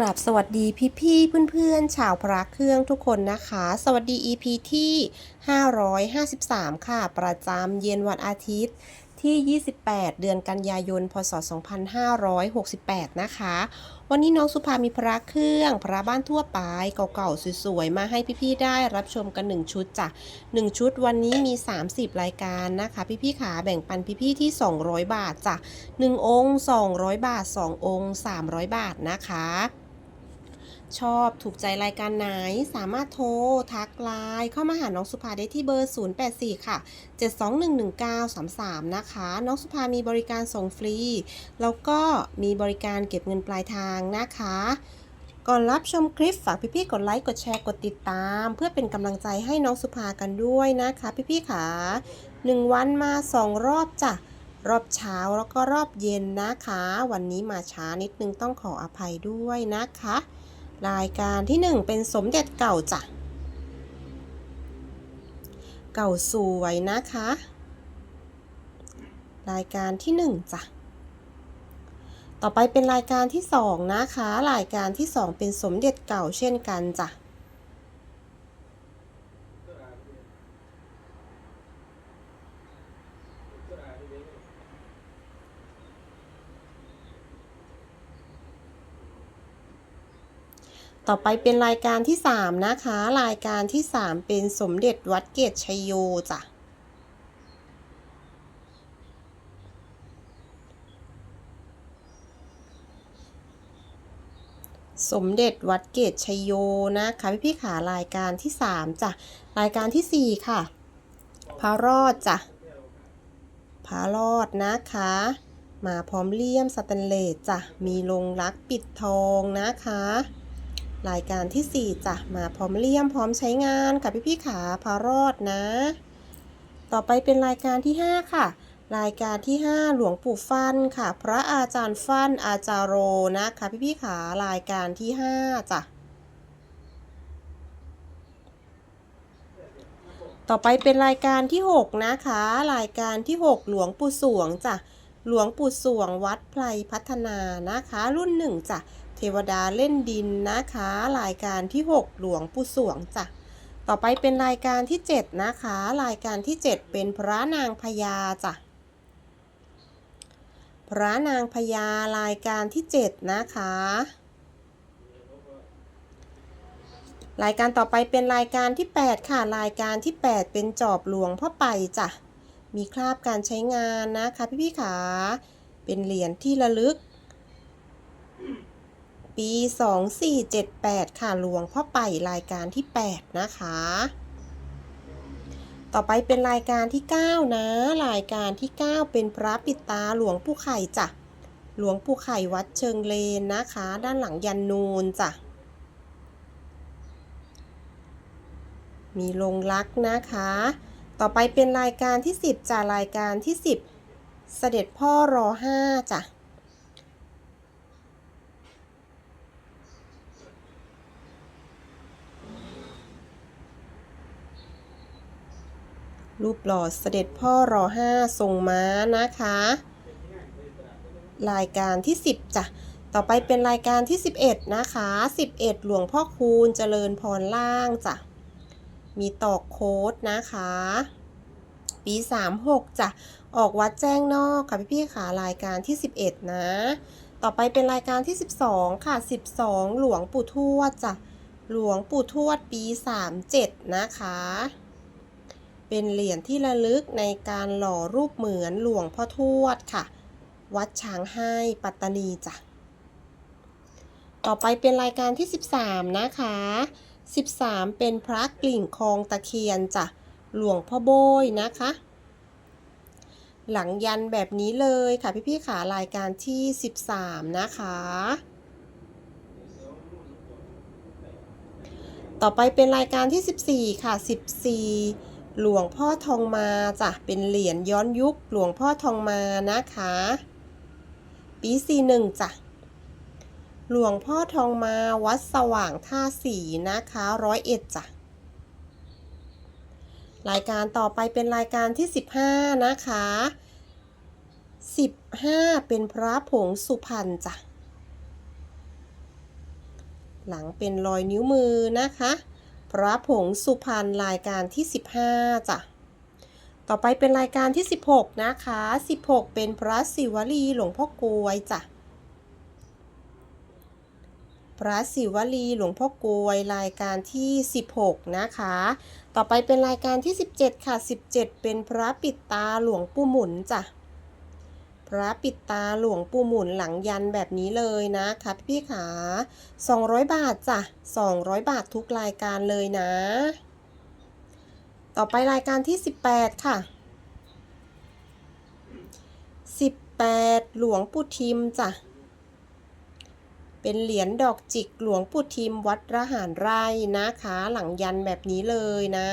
กราบสวัสดีพี่พี่ๆเพื่อนๆ ชาวพระเครื่องทุกคนนะคะ สวัสดี EP ที่ 553 ค่ะ ประจำเย็นวันอาทิตย์ที่ 28 เดือนกันยายน พศ 2568 นะคะ วันนี้น้องสุภามีพระเครื่อง พระบ้านทั่วไปเก่าๆ สวยๆ มาให้พี่ๆ ได้รับชมกัน 1 ชุดจ้ะ 1 ชุดวันนี้มี 30 รายการนะคะ พี่ๆขาแบ่งปันพี่ๆ ที่ 200 บาทจ้ะ 1 องค์ 200 บาท 2 องค์ 300 บาทนะคะ ชอบถูกใจรายการไหน สามารถโทร ทักไลน์เข้ามาหาน้องสุภาได้ที่เบอร์ 084 ค่ะ 7211933 นะคะ น้องสุภามีบริการส่งฟรี แล้วก็มีบริการเก็บเงินปลายทางนะคะก่อนรับชมคลิปฝากพี่ๆกดไลค์กดแชร์กดติดตาม เพื่อเป็นกำลังใจให้น้องสุภากันด้วยนะคะพี่ๆขา1วันมา2รอบจ้ะรอบเช้าแล้วก็รอบเย็นนะคะ วันนี้มาช้านิดนึงต้องขออภัยด้วยนะคะ รายการที่ 1 เป็นสมเด็จเก่าจ้ะ เก่าสวยนะคะ รายการที่ 1จ้ะ ต่อไปเป็นรายการที่ 2 นะคะ รายการที่ 2 เป็นสมเด็จเก่าเช่นกันจ้ะ ต่อไปเป็นรายการที่ 3 นะคะ รายการที่ 3 เป็นสมเด็จวัดเกตชยโยจ้ะสมเด็จวัดเกตชยโยนะคะพี่พี่ๆขารายการที่ 3จ้ะรายการทีสี่ 4 ค่ะ พระรอดจ้ะพระรอดนะคะ มาพร้อมเลี่ยมสแตนเลสจ้ะมีลงรักปิดทองนะคะ รายการที่ 4จ้ะมาพร้อมเลี่ยมพร้อมใช้งานกับพี่พี่ขาพารอดนะ ต่อไปเป็นรายการที่ 5 ค่ะ รายการที่ 5 หลวงปู่ฟันค่ะ พระอาจารย์ฟันอาจารโรนะคะพี่พี่ขารายการที่ 5 จ้ะต่อไปเป็นรายการที่ 6 นะคะ รายการที่ 6 หลวงปู่สวงจ้ะหลวงปู่สวงวัดไพรพัฒนานะคะ รุ่นหนึ่งจ้ะ เทวดาเล่นดินนะคะ รายการที่ 6 หลวงปู่สวงจ้ะต่อไปเป็นรายการที่ 7 นะคะ รายการที่ 7 เป็นพระนางพญาจ้ะพระนางพญารายการที่ 7 นะคะ รายการต่อไปเป็นรายการที่ 8 ค่ะ รายการที่ 8 เป็นจอบหลวงพ่อไปจ้ะมีคราบการใช้งานนะคะพี่พี่ขาเป็นเหรียญที่ระลึก ปี 2478 ค่ะหลวงพ่อไปรายการที่ 8 นะคะ ต่อไปเป็นรายการที่ 9 นะ รายการที่ 9 เป็นพระปิดตาหลวงปู่ไข่จ้ะหลวงปู่ไข่วัดเชิงเลนนะคะ ด้านหลังยันนูนจ้ะมีลงรักนะคะ ต่อไปเป็นรายการที่ 10จ้ะรายการที่ 10 เสด็จพ่อรอห้าจ้ะ รูปหล่อเสด็จพ่อรอห้าทรงม้านะคะ รายการที่ 10จ้ะต่อไปเป็นรายการที่ 11 นะคะ 11 หลวงพ่อคูณเจริญพรล่างจ้ะมีตอกโค้ดนะคะ ปี 36จ้ะออกวัดแจ้งนอกค่ะพี่ๆค่ะรายการที่ 11 นะ ต่อไปเป็นรายการที่ 12 ค่ะ 12 หลวงปู่ทวดจ้ะหลวงปู่ทวดปี 37 นะคะ เป็นเหรียญที่ระลึกในการหล่อรูปเหมือนหลวงพ่อทวดค่ะ วัดช้างให้ปัตตานีจ้ะ ต่อไปเป็นรายการที่ 13 นะคะ 13 เป็นพระกลิ่งคลองตะเคียนจ้ะ หลวงพ่อโบยนะคะ หลังยันแบบนี้เลยค่ะพี่ๆขารายการที่ 13 นะคะต่อไปเป็นรายการที่ 14 ค่ะ 14 หลวงพ่อทองมาจ้ะเป็นเหรียญย้อนยุคหลวงพ่อทองมานะคะ ปี41จ้ะหลวงพ่อทองมาวัดสว่างท่าสีนะคะร้อยเอ็ดจ้ะรายการต่อไปเป็นรายการที่ 15 นะคะ 15 เป็นพระผงสุพรรณจ้ะ หลังเป็นรอยนิ้วมือนะคะ พระผงสุพรรณรายการที่ 15จ้ะต่อไปเป็นรายการที่ 16 นะคะ 16 เป็นพระศิวลีหลวงพ่อกลวยจ้ะพระศิวลีหลวงพ่อกลวยรายการที่ 16 นะคะ ต่อไปเป็นรายการที่ 17 ค่ะ 17 เป็นพระปิดตาหลวงปู่หมุนจ้ะ พระปิดตาหลวงปู่หมุนหลังยันแบบนี้เลยนะคะพี่ขา 200 บาทจ้ะ 200 บาททุกรายการเลยนะ ต่อไปรายการที่ 18 ค่ะ 18 หลวงปู่ทิมจ้ะ เป็นเหรียญดอกจิกหลวงปู่ทิมวัดระหารไร่นะคะ หลังยันแบบนี้เลยนะ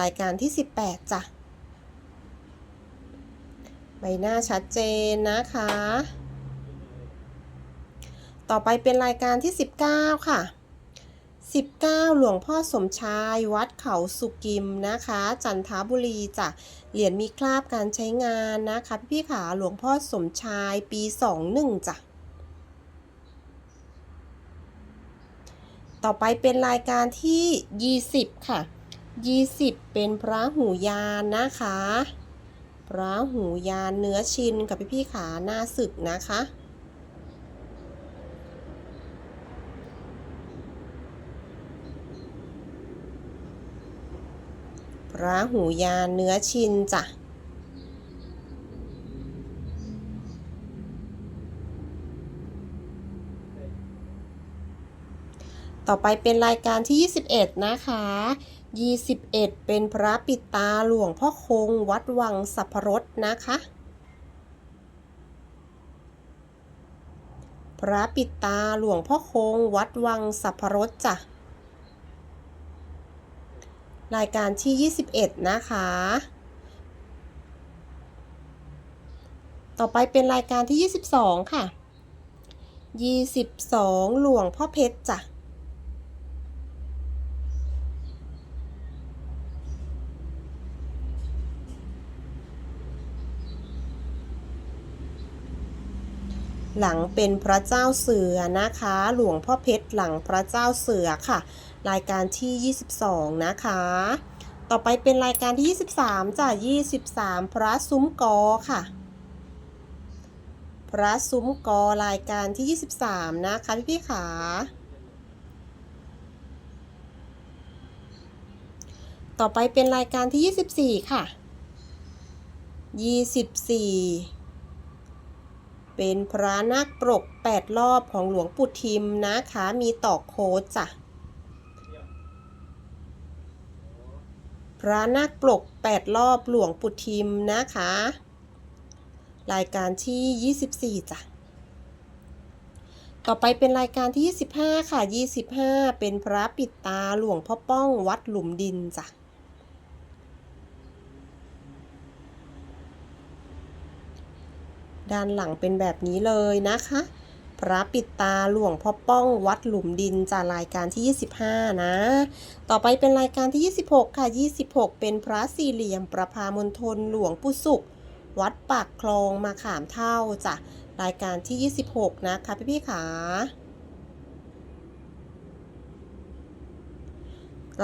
รายการที่ 18 จ้ะ ใบหน้าชัดเจนนะคะ ต่อไปเป็นรายการที่ 19 ค่ะ 19 หลวงพ่อสมชายวัดเขาสุกิมนะคะ จันทบุรีจ้ะเหรียญมีคราบการใช้งานนะคะพี่ๆขาหลวงพ่อสมชายปี 21จ้ะต่อไปเป็นรายการที่ 20 ค่ะ 20 เป็นพระหูยานนะคะ ระหูยานเนื้อชินกับพี่ๆขาหน้าศึกนะคะพระหูยานเนื้อชินจ้ะต่อไปเป็นรายการที่ 21 นะคะ 21 เป็นพระปิดตาหลวงพ่อคง วัดวังสัพพรสนะคะ พระปิดตาหลวงพ่อคง วัดวังสัพพรสจ้ะ รายการที่ 21 นะคะ ต่อไปเป็นรายการที่ 22 ค่ะ 22 หลวงพ่อเพชรจ้ะ หลังเป็นพระเจ้าเสือนะคะ หลวงพ่อเพชรหลังพระเจ้าเสือค่ะ รายการที่ 22 นะคะ ต่อไปเป็นรายการที่ 23จ้ะ23 พระซุ้มกอค่ะ พระซุ้มกอรายการที่ 23 นะคะพี่พี่ขาต่อไปเป็นรายการที่ 24 ค่ะ 24 เป็นพระนาคปรก 8 รอบของหลวงปู่ทิมนะคะ มีตอกโค้ดจ้ะ พระนาคปรก 8 รอบหลวงปู่ทิมนะคะ รายการที่ 24 จ้ะ ต่อไปเป็นรายการที่ 25 ค่ะ 25 เป็นพระปิดตาหลวงพ่อป้องวัดหลุมดินจ้ะ ด้านหลังเป็นแบบนี้เลยนะคะ พระปิดตาหลวงพ่อป้องวัดหลุมดินจากรายการที่ 25 นะ ต่อไปเป็นรายการที่ 26 ค่ะ 26 เป็นพระสี่เหลี่ยมประพามณฑลหลวงปู่สุข วัดปากคลองมาขามเท่าจ้ะรายการที่ 26 นะคะพี่พี่ๆขา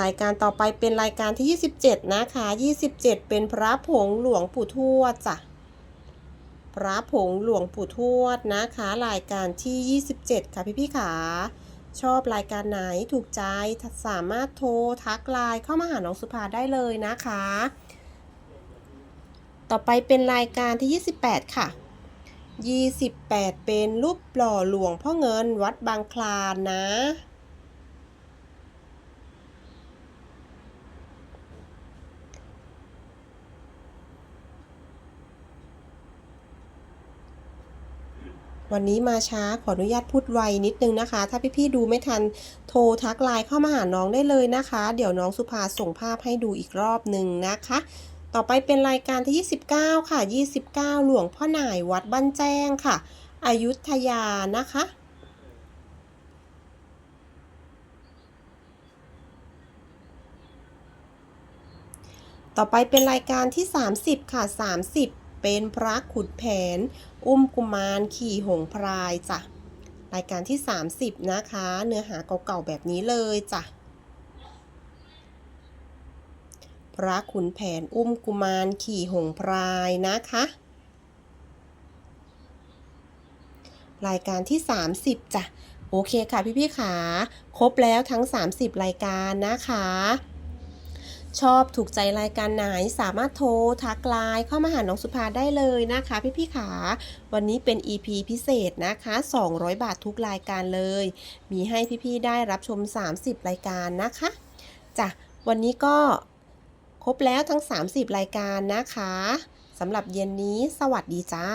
รายการต่อไปเป็นรายการที่ 27 นะคะ 27 เป็นพระผงหลวงปู่ทวดจ้ะ พระผงหลวงปู่ทวดนะคะ รายการที่ 27 ค่ะพี่พี่ๆขาชอบรายการไหนถูกใจสามารถโทรทักไลน์เข้ามาหาน้องสุภาได้เลยนะคะ ต่อไปเป็นรายการที่ 28 ค่ะ 28 เป็นรูปหล่อหลวงพ่อเงินวัดบางคลานนะ วันนี้มาช้าขออนุญาตพูดไวนิดนึงนะคะ ถ้าพี่ๆดูไม่ทันโทรทักไลน์เข้ามาหาน้องได้เลยนะคะ เดี๋ยวน้องสุภาส่งภาพให้ดูอีกรอบหนึ่งนะคะต่อไปเป็นรายการที่ 29 ค่ะ 29 หลวงพ่อหน่ายวัดบ้านแจ้งค่ะ อายุธยานะคะ ต่อไปเป็นรายการที่ 30 ค่ะ 30 เป็นพระขุดแผน อุ้มกุมารขี่หงส์พรายจ้ะ รายการที่ 30 นะคะ เนื้อหาเก่าๆแบบนี้เลยจ้ะ พระขุนแผนอุ้มกุมารขี่หงส์พรายนะคะ รายการที่ 30 จ้ะ โอเคค่ะพี่ๆขาครบแล้วทั้ง 30 รายการนะคะ ชอบถูกใจรายการไหนสามารถโทรทักไลน์เข้ามาหาน้องสุภาได้เลยนะคะ พี่ๆขา วันนี้เป็น EP พิเศษนะคะ 200 บาททุกรายการเลย มีให้พี่ๆได้รับชม 30 รายการนะคะจ้ะวันนี้ก็ครบแล้วทั้ง 30 รายการนะคะสำหรับเย็นนี้สวัสดีจ้า